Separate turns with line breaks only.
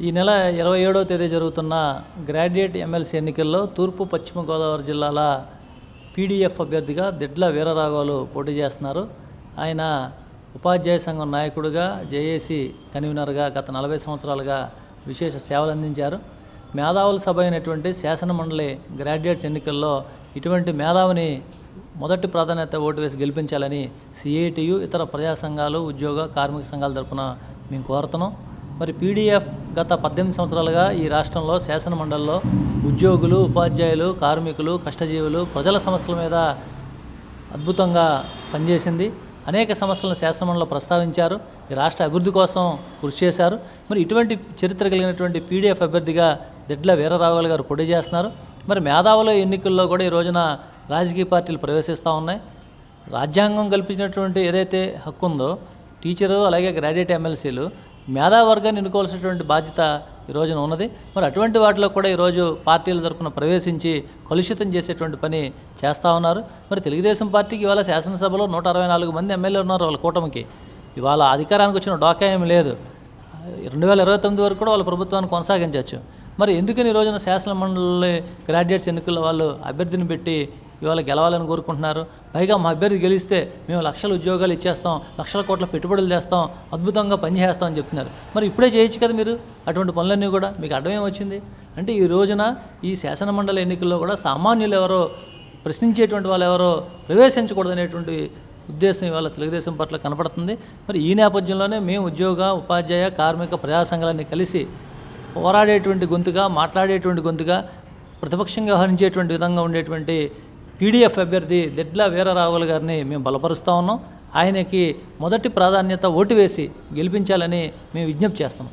ఈ నెల ఇరవై ఏడవ తేదీ జరుగుతున్న గ్రాడ్యుయేట్ ఎమ్మెల్సీ ఎన్నికల్లో తూర్పు పశ్చిమ గోదావరి జిల్లాల పీడీఎఫ్ అభ్యర్థిగా దిడ్ల వీరరాఘవాలు పోటీ చేస్తున్నారు. ఆయన ఉపాధ్యాయ సంఘం నాయకుడిగా జేఏసీ కన్వీనర్గా గత నలభై సంవత్సరాలుగా విశేష సేవలు అందించారు. మేధావుల సభ అయినటువంటి శాసనమండలి గ్రాడ్యుయేట్స్ ఎన్నికల్లో ఇటువంటి మేధావుని మొదటి ప్రాధాన్యత ఓటు వేసి గెలిపించాలని సిఐటియు ఇతర ప్రజా సంఘాలు ఉద్యోగ కార్మిక సంఘాల తరఫున మేము కోరుతున్నాం. మరి పీడీఎఫ్ గత పద్దెనిమిది సంవత్సరాలుగా ఈ రాష్ట్రంలో శాసనమండలిలో ఉద్యోగులు ఉపాధ్యాయులు కార్మికులు కష్టజీవులు ప్రజల సమస్యల మీద అద్భుతంగా పనిచేసింది. అనేక సమస్యలను శాసనమండలిలో ప్రస్తావించారు. ఈ రాష్ట్ర అభివృద్ధి కోసం కృషి చేశారు. మరి ఇటువంటి చరిత్ర కలిగినటువంటి పీడీఎఫ్ అభ్యర్థిగా దెడ్ల వీరరావుల గారు పోటీ చేస్తున్నారు. మరి మేధావుల ఎన్నికల్లో కూడా ఈ రోజున రాజకీయ పార్టీలు ప్రవేశిస్తూ ఉన్నాయి. రాజ్యాంగం కల్పించినటువంటి ఏదైతే హక్కు ఉందో టీచరు అలాగే గ్రాడ్యుయేట్ ఎమ్మెల్సీలు మేధావర్గాన్ని ఎన్నుకోవాల్సినటువంటి బాధ్యత ఈ రోజున ఉన్నది. మరి అటువంటి వాటిలో కూడా ఈరోజు పార్టీల తరఫున ప్రవేశించి కలుషితం చేసేటువంటి పని చేస్తూ ఉన్నారు. మరి తెలుగుదేశం పార్టీకి ఇవాళ శాసనసభలో నూట అరవై నాలుగు మంది ఎమ్మెల్యేలు ఉన్నారు వాళ్ళ కూటమికి. ఇవాళ అధికారానికి వచ్చిన డోకా ఏమి లేదు. రెండు వేల ఇరవై తొమ్మిది వరకు కూడా వాళ్ళ ప్రభుత్వాన్ని కొనసాగించవచ్చు. మరి ఎందుకని ఈ రోజున శాసన మండలి గ్రాడ్యుయేట్స్ ఎన్నికల్లో వాళ్ళు అభ్యర్థిని పెట్టి ఇవాళ గెలవాలని కోరుకుంటున్నారు. పైగా మా అభ్యర్థి గెలిస్తే మేము లక్షల ఉద్యోగాలు ఇచ్చేస్తాం లక్షల కోట్ల పెట్టుబడులు చేస్తాం అద్భుతంగా పనిచేస్తాం అని చెప్తున్నారు. మరి ఇప్పుడే చేయొచ్చు కదా మీరు? అటువంటి పనులన్నీ కూడా మీకు అడ్డమేం వచ్చింది? అంటే ఈ రోజున ఈ శాసనమండలి ఎన్నికల్లో కూడా సామాన్యులు ఎవరో ప్రశ్నించేటువంటి వాళ్ళు ఎవరో ప్రవేశించకూడదనేటువంటి ఉద్దేశం ఇవాళ తెలుగుదేశం పట్ల కనపడుతుంది. మరి ఈ నేపథ్యంలోనే మేము ఉద్యోగ ఉపాధ్యాయ కార్మిక ప్రజా సంఘాలన్నీ కలిసి పోరాడేటువంటి గొంతుగా మాట్లాడేటువంటి గొంతుగా ప్రతిపక్షంగా వ్యవహరించేటువంటి విధంగా ఉండేటువంటి పీడీఎఫ్ అభ్యర్థి దెడ్ల వీరరావుల గారిని మేము బలపరుస్తూ ఉన్నాం. ఆయనకి మొదటి ప్రాధాన్యత ఓటు వేసి గెలిపించాలని మేము విజ్ఞప్తి చేస్తున్నాం.